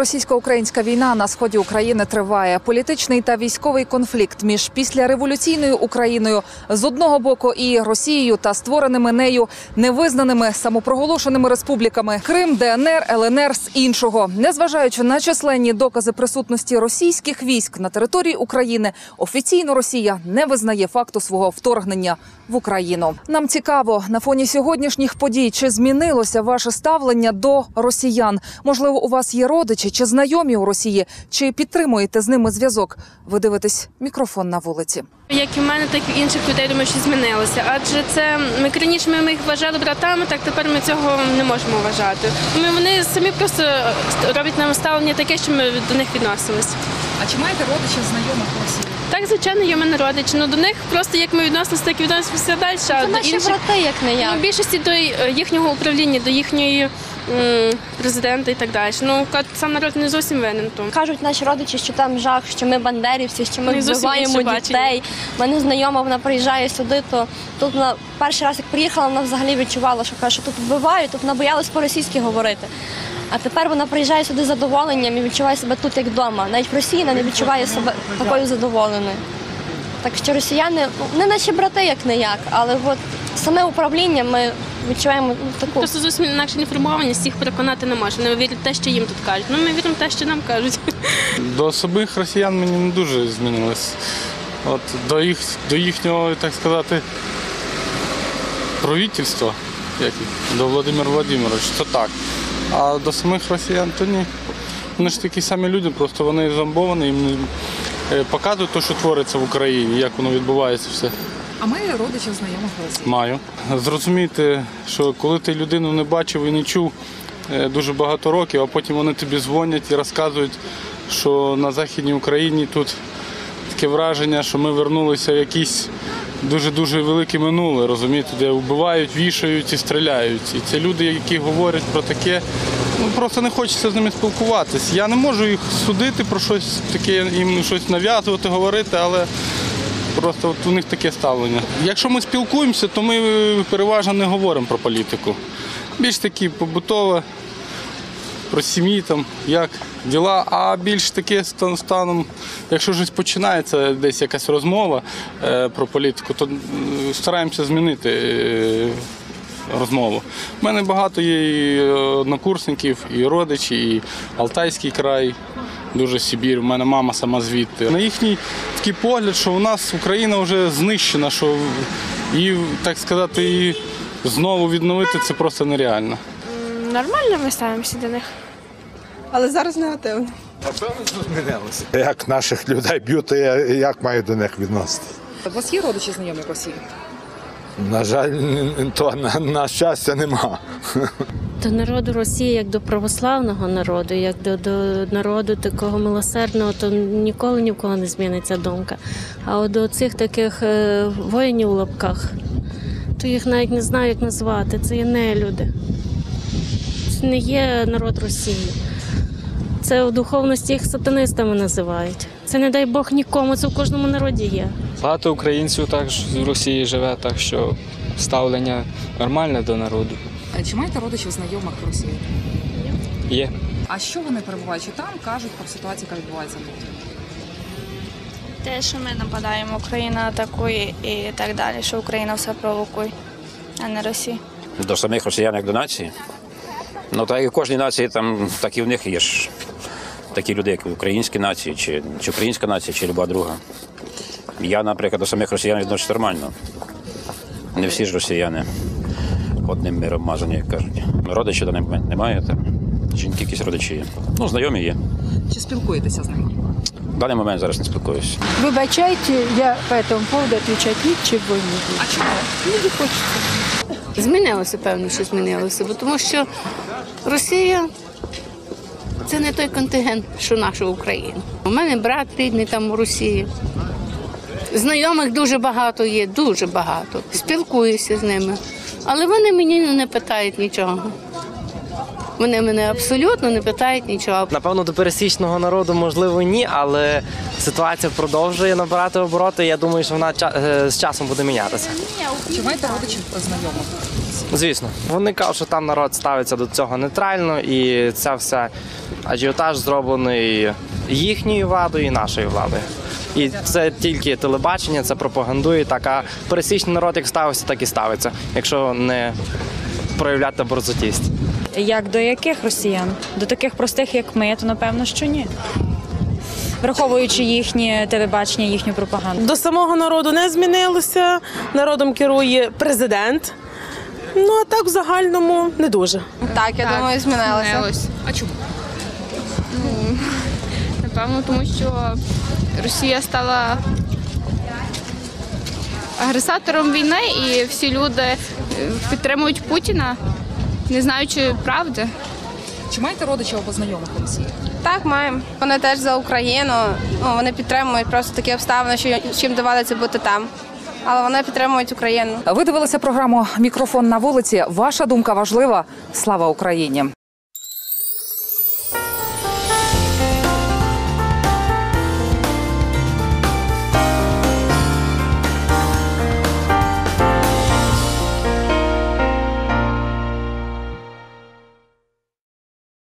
Російсько-українська війна на сході України триває. Політичний та військовий конфлікт між післяреволюційною Україною з одного боку і Росією та створеними нею невизнаними самопроголошеними республіками Крим, ДНР, ЛНР з іншого. Незважаючи на численні докази присутності російських військ на території України, офіційно Росія не визнає факту свого вторгнення в Україну. Нам цікаво на фоні сьогоднішніх подій, чи змінилося ваше ставлення до росіян? Можливо, у вас є родичі чи знайомі у Росії, чи підтримуєте з ними зв'язок? Ви дивитесь мікрофон на вулиці. Як і в мене, так і в інших людей думаю, що змінилося. Адже це ми раніше ми їх вважали братами, так тепер ми цього не можемо вважати. Ми вони самі просто роблять нам ставлення таке, що ми до них відносились. А чи маєте родичів знайомих у Росії? Так, звичайно, є в мене родичі. Ну до них просто як ми відносилися, так і відносимося далі. А Це до наші інших брати, як не ну, в більшості до е, їхнього управління, до їхньої президента і так далі. Ну сам народ не зовсім винен. тому. Кажуть наші родичі, що там жах, що ми бандерівці, що ми вбиваємо дітей. У мене знайома, вона приїжджає сюди, то тут вона перший раз, як приїхала, вона взагалі відчувала, що каже, що тут вбивають, тут вона боялась по-російськи говорити. А тепер вона приїжджає сюди з задоволенням і відчуває себе тут як вдома. Навіть в Росії вона не відчуває себе такою задоволеною. Так що росіяни ну, не наші брати, як не як, але от саме управління ми відчуваємо ну, таку Просто зовсім інакше інформованість їх переконати не може. Вони вірять те, що їм тут кажуть. Ну ми віримо в те, що нам кажуть. До самих росіян мені не дуже змінилось. От до їх до їхнього, так сказати, правительства, як до Володимира Владимировича, то так. А до самих росіян то ні. Вони ж такі самі люди, просто вони зомбовані, їм е, показують те, що твориться в Україні, як воно відбувається все. А ми родичів знайомих Росії. Маю. Зрозумійте, що коли ти людину не бачив і не чув е, дуже багато років, а потім вони тобі дзвонять і розказують, що на Західній Україні тут таке враження, що ми вернулися в якісь дуже-дуже велике минуле, розумієте, де вбивають, вішають і стріляють. І це люди, які говорять про таке, ну просто не хочеться з ними спілкуватись. Я не можу їх судити про щось таке, їм щось нав'язувати, говорити, але Просто от у них таке ставлення. Якщо ми спілкуємося, то ми е, переважно не говоримо про політику. Більш такі побутове, про сім'ї, там, як діла, а більш таке станом, якщо щось починається, десь якась розмова е, про політику, то стараємося змінити е, розмову. У мене багато є і однокурсників, і родичі, і Алтайський край, дуже Сибір. У мене мама сама звідти. На їхній такий погляд, що у нас Україна вже знищена, що і, так сказати, і знову відновити це просто нереально. Нормально ми ставимося до них. Але зараз негативно. змінилося. Як наших людей б'ють, то я як маю до них відносити? У вас є родичі знайомі в Росії? На жаль, то на, на щастя нема. До народу Росії, як до православного народу, як до, до народу такого милосердного, то ніколи ні в кого не зміниться думка. А от до цих таких е, воїнів у лапках, то їх навіть не знаю, як назвати. Це є не люди. Це не є народ Росії. Це у духовності їх сатанистами називають. Це не дай Бог нікому, це в кожному народі є. Багато українців також в Росії живе, так що ставлення нормальне до народу. Чи маєте родичів знайомих в Росії? Є. А що вони перебуваючи там, кажуть про ситуацію, яка відбувається тут? Те, що ми нападаємо, Україна атакує і так далі, що Україна все провокує, а не Росія. до самих росіян як до нації. Ну так і в кожній нації там так і в них є ж такі люди, як українські нації, чи, чи українська нація, чи люба друга. Я, наприклад, до самих росіян відношусь нормально. Не всі ж росіяни одним миром мазані, як кажуть. Родичів на даний момент немає, там. не якісь родичі є. Ну, знайомі є. Чи спілкуєтеся з ними? В даний момент зараз не спілкуюся. Вибачайте, я по этому поводу отвечать ничего не буду. А чому? Не хочется. Змінилося, певно, що змінилося, бо тому що Росія це не той контингент, що наша Україна. У мене брат рідний там у Росії. Знайомих дуже багато є, дуже багато. Спілкуюся з ними. Але вони мені не питають нічого. Вони мене абсолютно не питають нічого. Напевно, до пересічного народу можливо ні, але ситуація продовжує набирати обороти. Я думаю, що вона ча- е, з часом буде мінятися. Чи маєте родичів знайомих? Звісно, вони кажуть, що там народ ставиться до цього нейтрально, і ця вся ажіотаж зроблений їхньою владою і нашою владою. І це тільки телебачення, це пропагандує. Так а пересічний народ як ставився, так і ставиться, якщо не проявляти борзотість. Як до яких росіян? До таких простих, як ми, то напевно, що ні. Враховуючи їхнє телебачення, їхню пропаганду. До самого народу не змінилося. Народом керує президент. Ну а так в загальному не дуже. Так, я думаю, змінилося. А чому? Напевно, тому що Росія стала агресатором війни, і всі люди е, підтримують Путіна, не знаючи правди. Чи маєте родичів або знайомих у Росії? Так, маємо. Вони теж за Україну. Ну, вони підтримують просто такі обставини, що чим доводиться бути там. Але вони підтримують Україну. Ви дивилися програму Мікрофон на вулиці. Ваша думка важлива. Слава Україні!